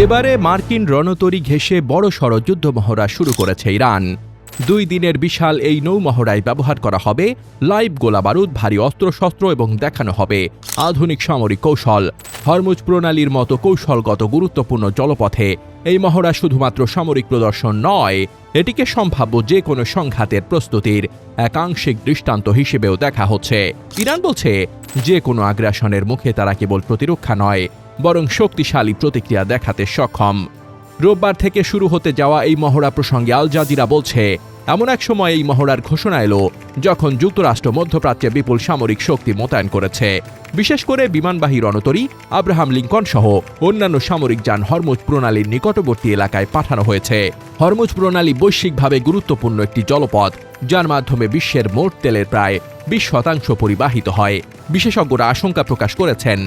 এবারে মার্কিন রণতরী ঘেঁষে বড় সড় যুদ্ধমহড়া শুরু করেছে ইরান। দুই দিনের বিশাল এই নৌমহড়ায় ব্যবহার করা হবে, লাইভ গোলাবারুদ ভারী অস্ত্রশস্ত্র এবং দেখানো হবে। আধুনিক সামরিক কৌশল, হরমুজ প্রণালীর মতো কৌশলগত গুরুত্বপূর্ণ জলপথে। এই মহড়া শুধুমাত্র সামরিক প্রদর্শন নয়, এটিকে সম্ভাব্য যে কোনো সংঘাতের প্রস্তুতির একাংশিক দৃষ্টান্ত হিসেবেও দেখা হচ্ছে। ইরান বলছে যে কোনো আগ্রাসনের মুখে তারা কেবল প্রতিরক্ষা নয় বরং শক্তিশালী প্রতিক্রিয়া দেখাতে সক্ষম। রোববার থেকে শুরু হতে যাওয়া এই মহড়া প্রসঙ্গে আল জাজিরা বলছে, এমন এক সময় এই মহড়ার ঘোষণা এলো, যখন যুক্তরাষ্ট্র মধ্যপ্রাচ্যে বিপুল সামরিক শক্তি মোতায়েন করেছে। বিশেষ করে বিমানবাহী রণতরী, আব্রাহাম লিঙ্কন সহ অন্যান্য সামরিক যান হরমুজ প্রণালীর নিকটবর্তী এলাকায় পাঠানো হয়েছে। হরমুজ প্রণালী বৈশ্বিকভাবে গুরুত্বপূর্ণ একটি জলপথ, যার মাধ্যমে বিশ্বের মোট তেলের প্রায় বিশ শতাংশ পরিবাহিত হয়। বিশেষজ্ঞরা আশঙ্কা প্রকাশ করেছেন।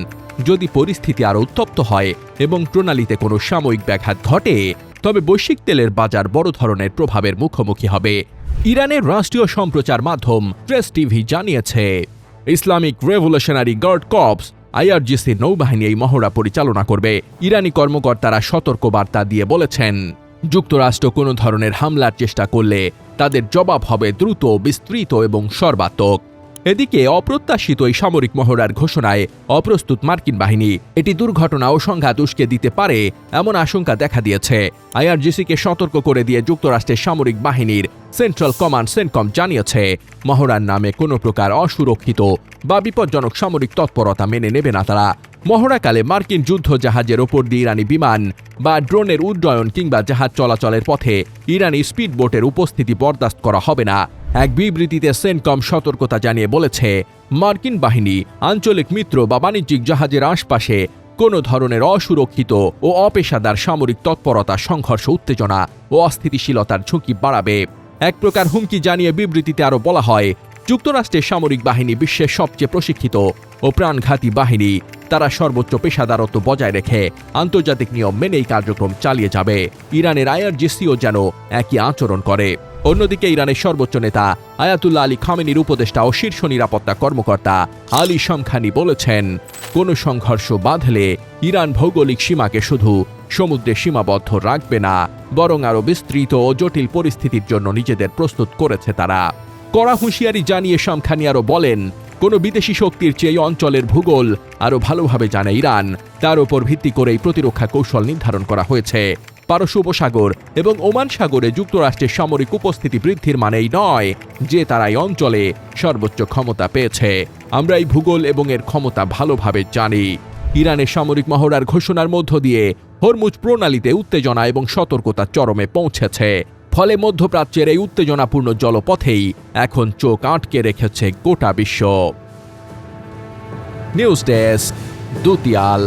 যদি পরিস্থিতি আরও উত্তপ্ত হয় এবং প্রণালীতে কোনো সাময়িক ব্যাঘাত ঘটে, তবে বৈশ্বিক তেলের বাজার বড় ধরনের প্রভাবের মুখোমুখি হবে। ইরানের রাষ্ট্রীয় সম্প্রচার মাধ্যম প্রেস টিভি জানিয়েছে, Islamic revolutionary guard corps, IRGC নৌবাহিনী এই মহড়া পরিচালনা করবে। ইরানি কর্মকর্তারা সতর্ক বার্তা দিয়ে বলেছেন, যুক্তরাষ্ট্র কোনো ধরনের হামলার চেষ্টা করলে তাদের জবাব হবে দ্রুত, বিস্তৃত এবং সর্বাত্মক। এদিকে অপ্রত্যাশিত এই সামরিক মহড়ার ঘোষণায় অপ্রস্তুত মার্কিন বাহিনী। এটি দুর্ঘটনা ও সংঘাত উস্কে দিতে পারে এমন আশঙ্কা দেখা দিয়েছে। আইআরজিসিকে সতর্ক করে দিয়ে যুক্তরাষ্ট্রের সামরিক বাহিনীর সেন্ট্রাল কমান্ড সেনকম জানিয়েছে, মহড়ার নামে কোনো প্রকার অসুরক্ষিত বা বিপজ্জনক সামরিক তৎপরতা মেনে নেবে না তারা। মহড়াকালে মার্কিন যুদ্ধ জাহাজের ওপর দিয়ে ইরানি বিমান বা ড্রোনের উড্ডয়ন কিংবা জাহাজ চলাচলের পথে ইরানি স্পিডবোটের উপস্থিতি বরদাস্ত করা হবে না। এক বিবৃতিতে সেনকম সতর্কতা জানিয়ে বলেছে, মার্কিন বাহিনী, আঞ্চলিক মিত্র বা বাণিজ্যিক জাহাজের আশপাশে কোনো ধরনের অসুরক্ষিত ও অপেশাদার সামরিক তৎপরতা, সংঘর্ষ, উত্তেজনা ও অস্থিতিশীলতার ঝুঁকি বাড়াবে। এক প্রকার হুমকি জানিয়ে বিবৃতিতে আরও বলা হয়, যুক্তরাষ্ট্রের সামরিক বাহিনী বিশ্বের সবচেয়ে প্রশিক্ষিত ও প্রাণঘাতী বাহিনী, তারা সর্বোচ্চ পেশাদারত্ব বজায় রেখে আন্তর্জাতিক নিয়ম মেনেই কার্যক্রম চালিয়ে যাবে। ইরানের আইআরজিসিও যেন একই আচরণ করে। অন্যদিকে ইরানের সর্বোচ্চ নেতা আয়াতুল্লাহ আলী খামেনির উপদেষ্টা ও শীর্ষ নিরাপত্তা কর্মকর্তা আলী শামখানি বলেছেন, কোনো সংঘর্ষ বাঁধলে ইরান ভৌগোলিক সীমাকে শুধু সমুদ্রে সীমাবদ্ধ রাখবে না, বরং আরও বিস্তৃত ও জটিল পরিস্থিতির জন্য নিজেদের প্রস্তুত করেছে তারা। কড়া হুঁশিয়ারি জানিয়ে শামখানি আরও বলেন, কোনো বিদেশি শক্তির চেয়ে অঞ্চলের ভূগোল আরও ভালোভাবে জানে ইরান, তার উপর ভিত্তি করেই প্রতিরক্ষা কৌশল নির্ধারণ করা হয়েছে। পারস্য উপসাগর এবং ওমান সাগরে যুক্তরাষ্ট্রের সামরিক উপস্থিতি বৃদ্ধির মানেই নয় যে তারা এই অঞ্চলে সর্বোচ্চ ক্ষমতা পেয়েছে। আমরা এই ভূগোল এবং এর ক্ষমতা ভালোভাবে জানি। ইরানের সামরিক মহড়ার ঘোষণার মধ্য দিয়ে হরমুজ প্রণালীতে উত্তেজনা এবং সতর্কতা চরমে পৌঁছেছে। ফলে মধ্যপ্রাচ্যের এই উত্তেজনাপূর্ণ জলপথেই এখন চোখ আটকে রেখেছে গোটা বিশ্ব। News desk, দুতিয়াল।